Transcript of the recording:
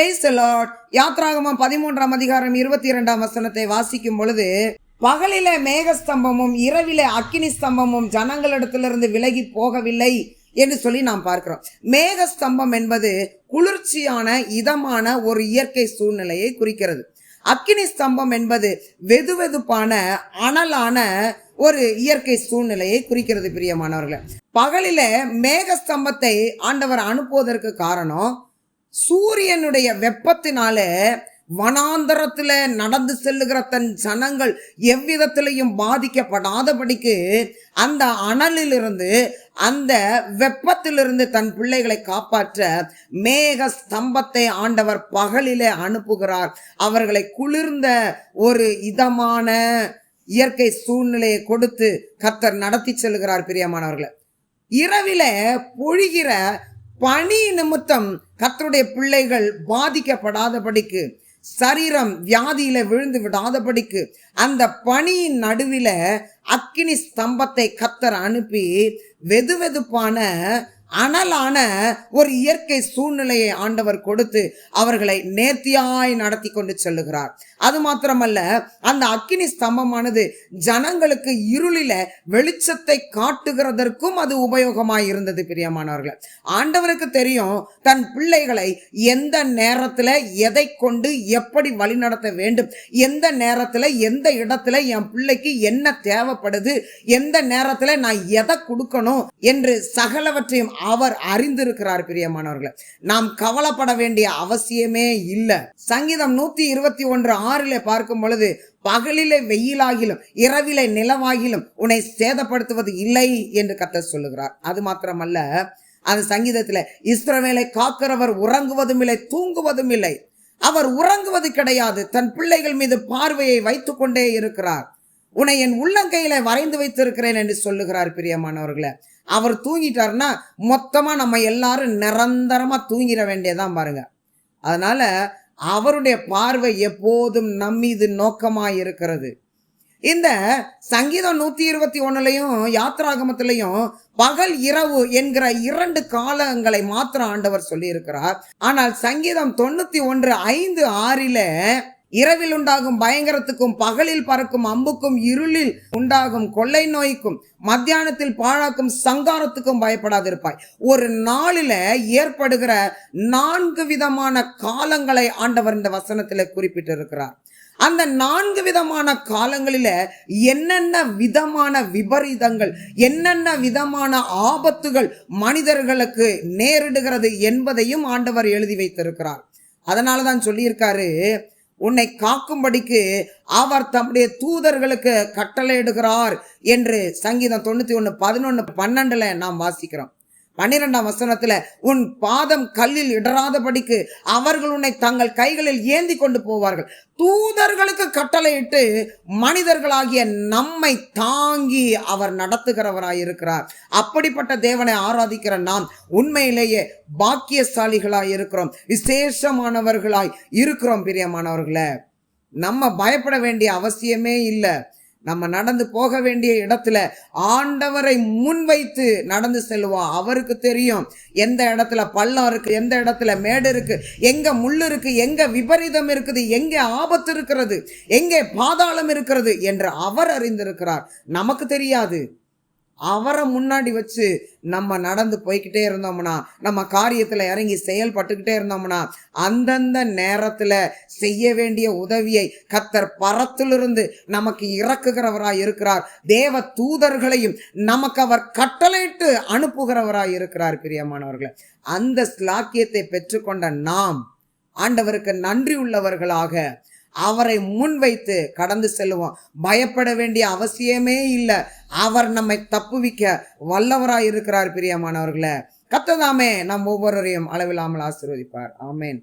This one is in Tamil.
பிரைஸ் லார்ட் யாத்ராகமம் பதிமூன்றாம் அதிகாரம் இருபத்தி இரண்டாம் வசனத்தை வாசிக்கும் பொழுது பகலில மேகஸ்தம்பமும் இரவிலே அக்கினி ஸ்தம்பமும் ஜனங்களிடத்திலிருந்து விலகி போகவில்லை என்று சொல்லி நாம் பார்க்கிறோம். மேகஸ்தம்பம் என்பது குளிர்ச்சியான இதமான ஒரு இயற்கை சூழ்நிலையை குறிக்கிறது. அக்கினி ஸ்தம்பம் என்பது வெதுவெதுப்பான அனலான ஒரு இயற்கை சூழ்நிலையை குறிக்கிறது பிரியமானவர்களை. பகலில மேகஸ்தம்பத்தை ஆண்டவர் அனுப்புவதற்கு காரணம் சூரியனுடைய வெப்பத்தினால வனாந்தரத்தில் நடந்து செல்லுகிற தன் ஜனங்கள் எவ்விதத்திலையும் பாதிக்கப்படாதபடிக்கு அந்த அனலிலிருந்து அந்த வெப்பத்திலிருந்து தன் பிள்ளைகளை காப்பாற்ற மேக ஸ்தம்பத்தை ஆண்டவர் பகலிலே அனுப்புகிறார். அவர்களை குளிர்ந்த ஒரு இதமான இயற்கை சூழ்நிலையை கொடுத்து கத்தர் நடத்தி செல்கிறார் பிரியமானவர்களை. இரவில பொழிகிற பனி நிமித்தம் கத்தருடைய பிள்ளைகள் பாதிக்கப்படாதபடிக்கு சரீரம் வியாதியில விழுந்து விடாதபடிக்கு அந்த பனியின் நடுவில் அக்கினி ஸ்தம்பத்தை கத்தர் அனுப்பி வெதுவெதுப்பான அனலான ஒரு இயற்கை சூழ்நிலையை ஆண்டவர் கொடுத்து அவர்களை நேர்த்தியாய் நடத்தி கொண்டு செல்லுகிறார். அது மாத்திரமல்ல அந்த அக்கினி ஸ்தம்பமானது ஜனங்களுக்கு இருளில வெளிச்சத்தை காட்டுகிறதற்கும் அது உபயோகமாய் இருந்தது பிரியமானவர்கள். ஆண்டவருக்கு தெரியும் தன் பிள்ளைகளை எந்த நேரத்துல எதை கொண்டு எப்படி வழிநடத்த வேண்டும் எந்த நேரத்துல எந்த இடத்துல என் பிள்ளைக்கு என்ன தேவைப்படுது எந்த நேரத்துல நான் எதை கொடுக்கணும் என்று சகலவற்றையும் அவர் அறிந்திருக்கிறார் பிரியமானவர்களை. நாம் கவலைப்பட வேண்டிய அவசியமே இல்லை. சங்கீதம் நூத்தி இருபத்தி ஒன்று ஆறில் பார்க்கும் பொழுது பகலிலே வெயிலாகிலும் இரவிலே நிலவாகிலும் உன்னை சேதப்படுத்துவது இல்லை என்று கத்த சொல்லுகிறார். அது மாத்திரமல்ல அந்த சங்கீதத்துல இஸ்ரவேலை காக்கிறவர் உறங்குவதும் இல்லை தூங்குவதும் இல்லை. அவர் உறங்குவது கிடையாது. தன் பிள்ளைகள் மீது பார்வையை வைத்து கொண்டே இருக்கிறார். உன்னை என் உள்ளங்கையில வரைந்து வைத்திருக்கிறேன் என்று சொல்லுகிறார் பிரியமானவர்களை. அவர் தூங்கிட்டாருன்னா மொத்தமாக நம்ம எல்லாரும் நிரந்தரமாக தூங்கிட வேண்டியதான் பாருங்கள் அதனால் அவருடைய பார்வை எப்போதும் நம்மீது நோக்கமாக இருக்கிறது இந்த சங்கீதம் நூற்றி இருபத்தி ஒன்றுலையும் யாத்ராகமத்திலையும் பகல் இரவு என்கிற இரண்டு காலங்களை மாத்திரம் ஆண்டவர் சொல்லியிருக்கிறார். ஆனால் சங்கீதம் தொண்ணூற்றி ஒன்று ஐந்து ஆறில் இரவில் உண்டாகும் பயங்கரத்துக்கும் பகலில் பறக்கும் அம்புக்கும் இருளில் உண்டாகும் கொள்ளை நோய்க்கும் மத்தியானத்தில் பாழாக்கும் சங்காரத்துக்கும் பயப்படாதிருப்பாய். ஒரு நாளில ஏற்படுகிற நான்கு விதமான காலங்களை ஆண்டவர் இந்த வசனத்தில் குறிப்பிட்டிருக்கிறார். அந்த நான்கு விதமான காலங்களில என்னென்ன விதமான விபரீதங்கள் என்னென்ன விதமான ஆபத்துகள் மனிதர்களுக்கு நேரிடுகிறது என்பதையும் ஆண்டவர் எழுதி வைத்திருக்கிறார். அதனால தான் சொல்லியிருக்காரு உன்னை காக்கும்படிக்கு அவர் தம்முடைய தூதர்களுக்கு கட்டளையிடுகிறார் என்று சங்கீதம் தொண்ணூற்றி ஒன்று பதினொன்று பன்னெண்டுல நாம் வாசிக்கிறோம். பன்னிரெண்டாம் வசனத்துல உன் பாதம் கல்லில் இடராதபடிக்கு அவர்கள் உன்னை தங்கள் கைகளில் ஏந்தி கொண்டு போவார்கள். தூதர்களுக்கு கட்டளையிட்டு மனிதர்களாகிய நம்மை தாங்கி அவர் நடத்துகிறவராயிருக்கிறார். அப்படிப்பட்ட தேவனை ஆராதிக்கிற நாம் உண்மையிலேயே பாக்கியசாலிகளாய் இருக்கிறோம். விசேஷமானவர்களாய் இருக்கிறோம் பிரியமானவர்களே. நம்ம பயப்பட வேண்டிய அவசியமே இல்லை. நம்ம நடந்து போக வேண்டிய இடத்துல ஆண்டவரை முன்வைத்து நடந்து செல்வோம் அவருக்கு தெரியும் எந்த இடத்துல பள்ளம் இருக்குது எந்த இடத்துல மேடு இருக்குது எங்கே முள் இருக்குது எங்கே விபரீதம் இருக்குது எங்கே ஆபத்து இருக்கிறது எங்கே பாதாளம் இருக்கிறது என்று அவர் அறிந்திருக்கிறார். நமக்கு தெரியாது. அவரை முன்னாடி வச்சு நம்ம நடந்து போய்கிட்டே இருந்தோம்னா நம்ம காரியத்தில் இறங்கி செயல்பட்டுக்கிட்டே இருந்தோம்னா அந்தந்த நேரத்தில் செய்ய வேண்டிய உதவியை கத்தர் பரத்திலிருந்து நமக்கு இறக்குகிறவராய் இருக்கிறார். தேவ தூதர்களையும் நமக்கு அவர் கட்டளையிட்டு அனுப்புகிறவராய் இருக்கிறார் பிரியமானவர்களை. அந்த ஸ்லாக்கியத்தை பெற்றுக்கொண்ட நாம் ஆண்டவருக்கு நன்றி உள்ளவர்களாக அவரை முன்வைத்து கடந்து செல்லுவோம். பயப்பட வேண்டிய அவசியமே இல்லை. அவர் நம்மை தப்புவிக்க வல்லவராய் இருக்கிறார் பிரியமானவர்களே கத்ததாமே நம் ஒவ்வொருவரையும் அளவில்லாமல் ஆசீர்வதிப்பார். ஆமேன்.